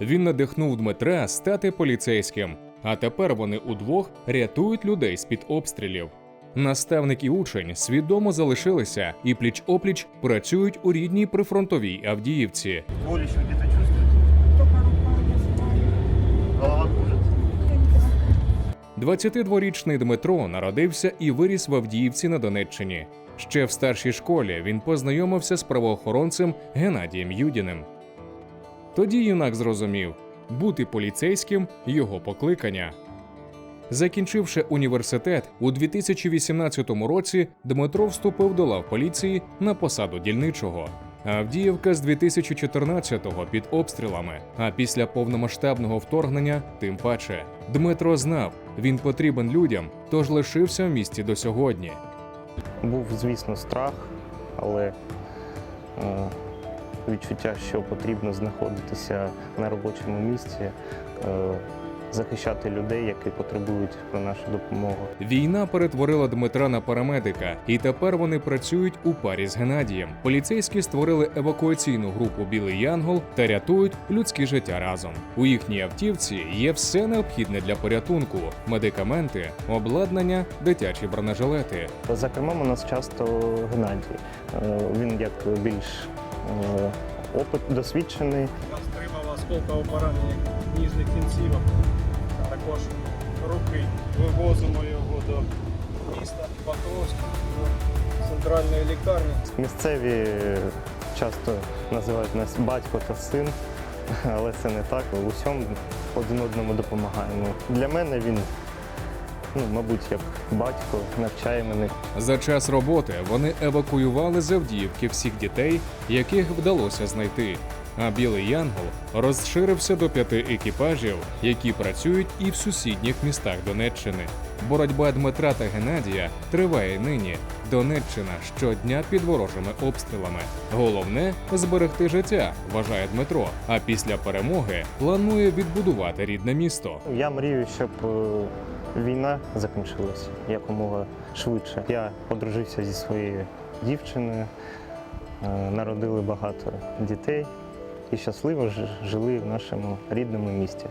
Він надихнув Дмитра стати поліцейським, а тепер вони удвох рятують людей з-під обстрілів. Наставник і учень свідомо залишилися і пліч-опліч працюють у рідній прифронтовій Авдіївці. Не знаю. Голова 22-річний Дмитро народився і виріс в Авдіївці на Донеччині. Ще в старшій школі він познайомився з правоохоронцем Геннадієм Юдіним. Тоді юнак зрозумів, бути поліцейським його покликання. Закінчивши університет, у 2018 році Дмитро вступив до лав поліції на посаду дільничого. Авдіївка з 2014-го під обстрілами, а після повномасштабного вторгнення тим паче. Дмитро знав, він потрібен людям, тож лишився в місті до сьогодні. Був, звісно, страх, але е, відчуття, що потрібно знаходитися на робочому місці, е, захищати людей, які потребують про нашу допомогу. Війна перетворила Дмитра на парамедика, і тепер вони працюють у парі з Геннадієм. Поліцейські створили евакуаційну групу Білий Янгол та рятують людське життя разом. У їхній автівці є все необхідне для порятунку: медикаменти, обладнання, дитячі бронежилети. За кермом у нас часто Геннадій. Е, Він як більш опит досвідчений. отримав осколкове поранення ніжних кінцівок. Також руки вивозимо його до міста Покровськ, до центральної лікарні. Місцеві часто називають нас батько та син, але це не так. У всьому один одному допомагаємо. Для мене він, ну, мабуть, як батько, навчає мене. За час роботи вони евакуювали з Авдіївки всіх дітей, яких вдалося знайти. А білий Янгол розширився до п'яти екіпажів, які працюють і в сусідніх містах Донеччини. Боротьба Дмитра та Геннадія триває нині. Донеччина щодня під ворожими обстрілами. Головне зберегти життя, вважає Дмитро. А після перемоги планує відбудувати рідне місто. Я мрію, щоб е, війна закінчилась якомога швидше. Я одружився зі своєю дівчиною, е, народили багато дітей і щасливо жили в нашому рідному місті.